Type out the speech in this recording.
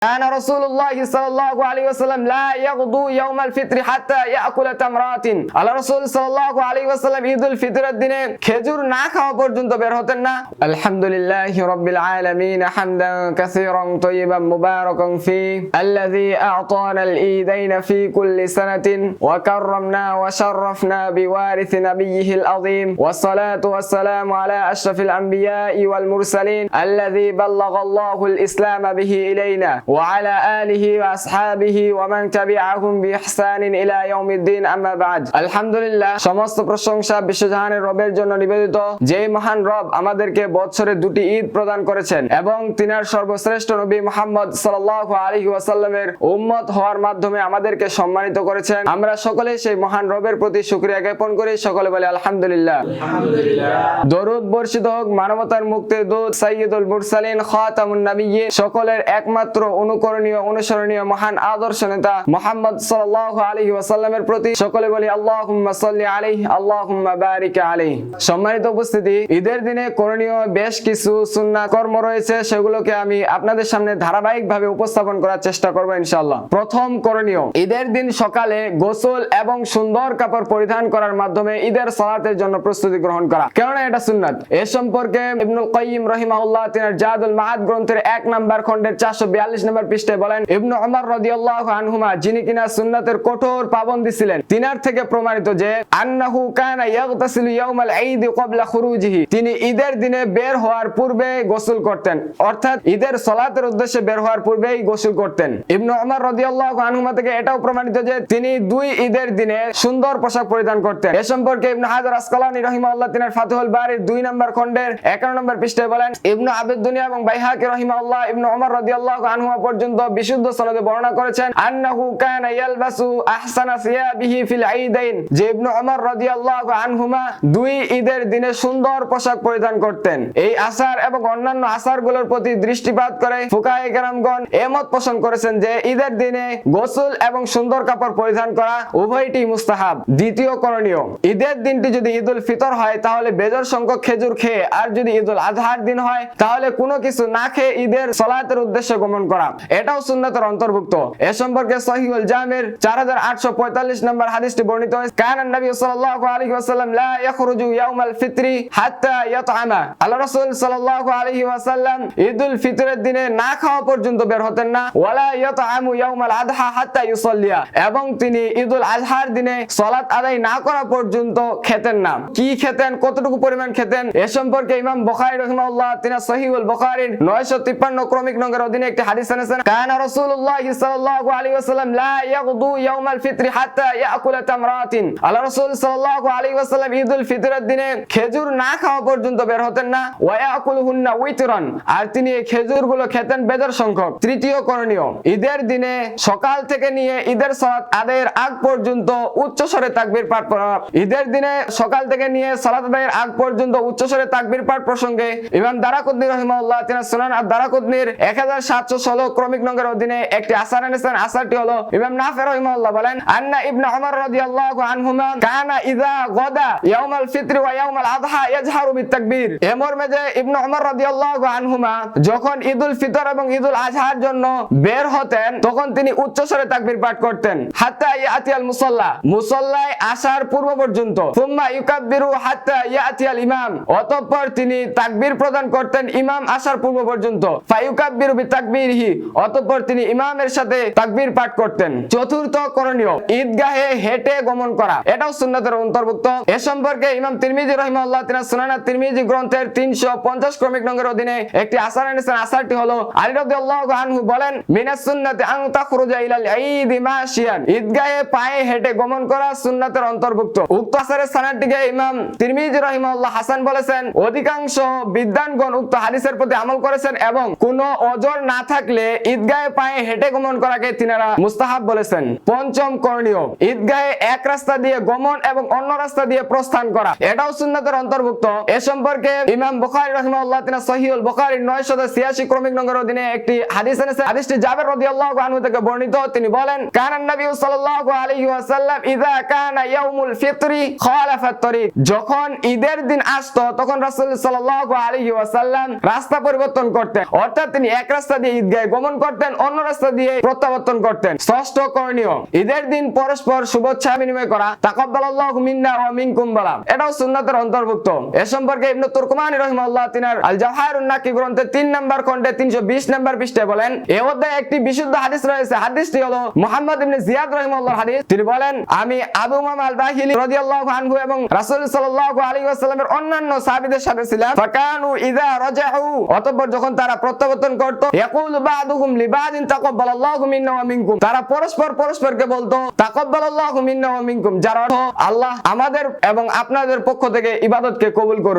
كان رسول الله صلى الله عليه وسلم لا يغدو يوم الفطر حتى يأكل تمرات আল্লাহ রাসূল সাল্লাল্লাহু আলাইহি ওয়াসাল্লাম ঈদুল ফিতরের দিনে খেজুর না খাওয়া পর্যন্ত বের হতেন না আলহামদুলিল্লাহি রাব্বিল আলামিন হামদান কাসীরান তাইয়িবান মুবারাকান ফি الذي أعطانا الإيدين في كل سنة وكرمنا وشرفنا بوارث نبيه العظيم والصلاة والسلام على أشرف الأنبياء والمرسلين الذي بلغ الله الإسلام به إلينا وعلى آله وأصحابه ومن تبعهم بإحسان إلى يوم الدين أما بعد الحمد لله সমস্ত প্রশংসা বিশ্বজাহানের রবের জন্য নিবেদিত যে মহান রব আমাদেরকে বছরে দুটি ঈদ প্রদান করেছেন এবং তিনার সর্বশ্রেষ্ঠ নবী মোহাম্মদ সাল্লাল্লাহু আলাইহি ওয়াসাল্লামের উম্মত হওয়ার মাধ্যমে আমাদেরকে সম্মানিত করেছেন আমরা সকলে সেই মহান রবের প্রতি শুকরিয়া জ্ঞাপন করি সকলে বলে আলহামদুলিল্লাহ দরুদ বর্ষিত হোক মানবতার মুক্তির দূত সাইয়্যিদুল মুরসালিন খাতামুন নাবিয়্যিন সকলের একমাত্র অনুকরণীয়, অনুসরণীয়, মহান আদর্শ নেতা মুহাম্মদ সাল্লাল্লাহু আলাইহি ওয়াসাল্লামের প্রতি সকলে বলি, আল্লাহুম্মা সাল্লি আলাইহি, আল্লাহুম্মা বারিক আলাইহি। সম্মানিত উপস্থিতি, ঈদের দিনে করণীয় বেশ কিছু সুন্নাহ কর্ম রয়েছে, সেগুলোকে আমি আপনাদের সামনে ধারাবাহিকভাবে উপস্থাপন করার চেষ্টা করব ইনশাআল্লাহ। প্রথম করণীয়, ঈদের দিন সকালে গোসল এবং সুন্দর কাপড় পরিধান করার মাধ্যমে ঈদের সালাতের জন্য প্রস্তুতি গ্রহণ করা। কেননা এটা সুন্নাত। এ সম্পর্কে ইবনুল কাইয়িম রাহিমাহুল্লাহ, তিনার জাদুল মাআদ গ্রন্থের এক নাম্বার খণ্ডের 442 নম্বর পৃষ্ঠায় বলেন, ইবনু ওমর রাদিয়াল্লাহু আনহুমা, যিনি কিনা সুন্নাতের কঠোর পাবন্দী ছিলেন, তিনার থেকে প্রমাণিত যে আন্নাহু কানা ইয়াগতাসিলু ইয়াউমাল ঈদ ক্বাবলা খুরুজিহি, তিনি ঈদের দিনে বের হওয়ার পূর্বে গোসল করতেন, অর্থাৎ ঈদের সালাতের উদ্দেশ্যে বের হওয়ার পূর্বেই গোসল করতেন। ইবনু ওমর রাদিয়াল্লাহু আনহুমা থেকে এটাও প্রমাণিত যে তিনি দুই ঈদের দিনে সুন্দর পোশাক পরিধান করতেন। এ সম্পর্কে ইবনু হাজার আসকালানি রাহিমাহুল্লাহ তিনার ফাতুহুল বারির দুই নম্বর খণ্ডের 11 নম্বর পৃষ্ঠায় বলেন, ইবনু আবিদ দুনিয়া এবং বাইহাকি রাহিমাহুল্লাহ ইবনু ওমর রাদিয়াল্লাহু আনহুমা পর্যন্ত বিশুদ্ধ সনদে বর্ণনা করেছেন, আন্নাহু কানা ইয়ালবাসু আহসানা সিয়াবিহি ফিল ঈদাইন। যে ইবনু ওমর রাদিয়াল্লাহু আনহুমা দুই ঈদের দিনে সুন্দর পোশাক পরিধান করতেন। এই আসার এবং অন্যান্য আসারগুলোর প্রতি দৃষ্টিপাত করে ফুকাহে কেরামগণ এমত পোষণ করেছেন যে ঈদের দিনে গোসল এবং সুন্দর কাপড় পরিধান করা উভয়টি মুস্তাহাব। দ্বিতীয় করণীয়, ঈদের দিনটি যদি ঈদুল ফিতর হয়, তাহলে বেজর সংখ্যক খেজুর খেয়ে, আর যদি ঈদুল আজহার দিন হয়, তাহলে কোনো কিছু না খেয়ে ঈদের সলাতের উদ্দেশ্যে গমন করা। এটাও সুন্নাতের অন্তর্ভুক্ত। এ সম্পর্কে সহিহুল জামের 4845 নম্বর হাদিসটি বর্ণিত হয়েছে। কানান নবী ওয়াসাল্লাম, লা ইয়াখরুজু ইয়াউমাল ফিতরি হাত্তা ইয়াতআমা। আল্লাহ রাসূল সাল্লাল্লাহু আলাইহি ওয়াসাল্লাম ঈদুল ফিতরের দিনে না খাওয়া পর্যন্ত বের হতেন না। ওয়ালা ইয়াতআমু ইয়াউমাল আদহা হাত্তা ইউসাল্লিয়া। এবং তিনি ঈদুল আজহার দিনে সালাত আদায় না করা পর্যন্ত খেতেন না। কি খেতেন, কতটুকু পরিমাণ খেতেন, এ সম্পর্কে ইমাম বুখারী রাহিমাহুল্লাহ, তিনি সহিহুল বুখারীর 953 ক্রমিক নঙ্গের অধীনে একটি হাদিস এনেছেন কানা রাসূলুল্লাহ সাল্লাল্লাহু আলাইহি ওয়াসাল্লাম লা ইয়াগদু ইয়াউমাল ফিতর হাত্তা ইয়াকুলা তামরাতিন। আল্লাহ রাসূল সাল্লাল্লাহু আলাইহি ওয়াসাল্লাম ঈদুল ফিতরের দিনে খেজুর না খাওয়া পর্যন্ত বের হতেন না। ওয়া উইতরান। আর তিনি এই খেজুরগুলো খেতেন বেদর সংখ্যক। তৃতীয় করণীয়, ঈদের দিনে সকাল থেকে নিয়ে ঈদের সালাত আদায়ের আগ পর্যন্ত উচ্চ স্বরে তাকবীর পাঠ করা ঈদের দিনে সকাল থেকে নিয়ে সালাত আদায়ের আগ পর্যন্ত উচ্চ স্বরে তাকবীর পাঠ প্রসঙ্গে ইমাম দারাকুদ্নি রহিমাহুল্লাহ, তিনি সুনান আর দারাকুদ্নির 1716 ক্রমিক নঙ্গের অধীনে একটি আসার এনেছেন। আসারটি হলো ইমাম নাফি রহিমাহুল্লাহ বলেন, আন্না ইবনে ওমর আনহুমা কানা গাদা ইয়াউমাল ওয়া ইয়াউমাল আযহা ইয়াজহারু বিতাকবীর ইবনে ওমর আনহুমা যখন ঈদুল ফিতর এবং ঈদুল আজহার জন্য বের হতেন, তখন তিনি উচ্চ স্বরে তাকবীর পাঠ করতেন। হাত্তা ইয়াতিয়াল মুসাল্লা, মুসাল্লায় আসার পূর্ব পর্যন্ত। সুম্মা ইউকাব্বিরু হাত্তা ইয়াতিয়াল ইমাম, অতঃপর তিনি তাকবীর প্রদান করতেন ইমাম আসার পূর্ব পর্যন্ত। ফায়ুকাব্বিরু বিতাকবীরিহি অতঃপর তিনি ইমামের সাথে তাকবীর পাঠ করতেন। চতুর্থ করণীয়, ঈদগাহে হেঁটে গমন করা। এটাও সুন্নাতের অন্তর্ভুক্ত। এ সম্পর্কে ইমাম তিরমিজি রহিমাহুল্লাহ তিনি সুনানা তিরমিজি গ্রন্থের 350 ক্রমিক নঙ্গের অধীনে একটি আসার এনেছেন আসারটি হলো, আলী রাদিয়াল্লাহু আনহু বলেন, মিনাস সুন্নাতি আন তাখরুজা ইলাল ঈদ মাশিয়ান। ঈদগাহে পায়ে হেঁটে গমন করা সুন্নাতের অন্তর্ভুক্ত। উক্ত আসারের স্থানটিকে ইমাম তিরমিজি রহিমাহুল্লাহ হাসান বলেছেন, অধিকাংশ বিদ্বানগণ উক্ত হাদিসের প্রতি আমল করেছেন এবং কোনো অজর না থাকলে ঈদগাহে পায়ে হেঁটে গমন করাকে তিনারা মুস্তাহাব বলেছেন। পঞ্চম করণীয়, ঈদগাহে এক রাস্তা দিয়ে গমন এবং অন্য রাস্তা দিয়ে প্রস্থান করা। এটাও সুন্নাতের অন্তর্ভুক্ত। এ সম্পর্কে ইমাম বুখারী রাহিমাহুল্লাহ তিনা সহিহুল বুখারীর 986 ক্রমিক নম্বর অধীনে একটি হাদিস এনেছে। হাদিসটি জাবের রাদিয়াল্লাহু আনহু থেকে বর্ণিত। তিনি বলেন, কানান নবী সাল্লাল্লাহু আলাইহি ওয়াসাল্লাম ইযা কানা ইয়াউমুল ফিতরি খালাফাত তরিক যখন ঈদের দিন আসতো, তখন রাসূল সাল্লাল্লাহু আলাইহি ওয়াসাল্লাম রাস্তা পরিবর্তন করতেন। অর্থাৎ তিনি এক রাস্তা দিয়ে ঈদগাহে গমন করতেন, অন্য রাস্তা দিয়ে প্রত্যাবর্তন করতেন। ষষ্ঠ করণীয়, ঈদের দিন পরস্পর শুভেচ্ছা বিনিময় করা। মিন্না এটাও সুন্নাতের অন্তর্ভুক্ত। এ সম্পর্কে রাহিমাহুল্লাহ তিনার আল গ্রন্থে 3 নম্বর খণ্ডে 320 নম্বর বলেন অধ্যায়ে একটি বিশুদ্ধ হাদিস রয়েছে। হাদিসটি হলো মুহাম্মদ ইবনে জিয়াদ রাহিমাহুল্লাহর হাদিস। তিনি বলেন, আমি আবু উমামা আল বাহিলি রাদিয়াল্লাহু এবং অন্যান্য সাহাবীদের সাথে ছিলাম। ফাকানু অতঃপর যখন তারা প্রত্যাবর্তন করত, ইয়াকুলু বাদুহুম লিবাদিন তাকাব্বালাল্লাহু মিন্না ওয়া মিনকুম। তারা পরস্পর পরস্পরকে বলতো, তাকাব্বালাল্লাহু মিন্না ওয়া মিনকুম, যার অর্থ আল্লাহ আমাদের এবং আপনাদের পক্ষ থেকে ইবাদতকে কবুল করুন।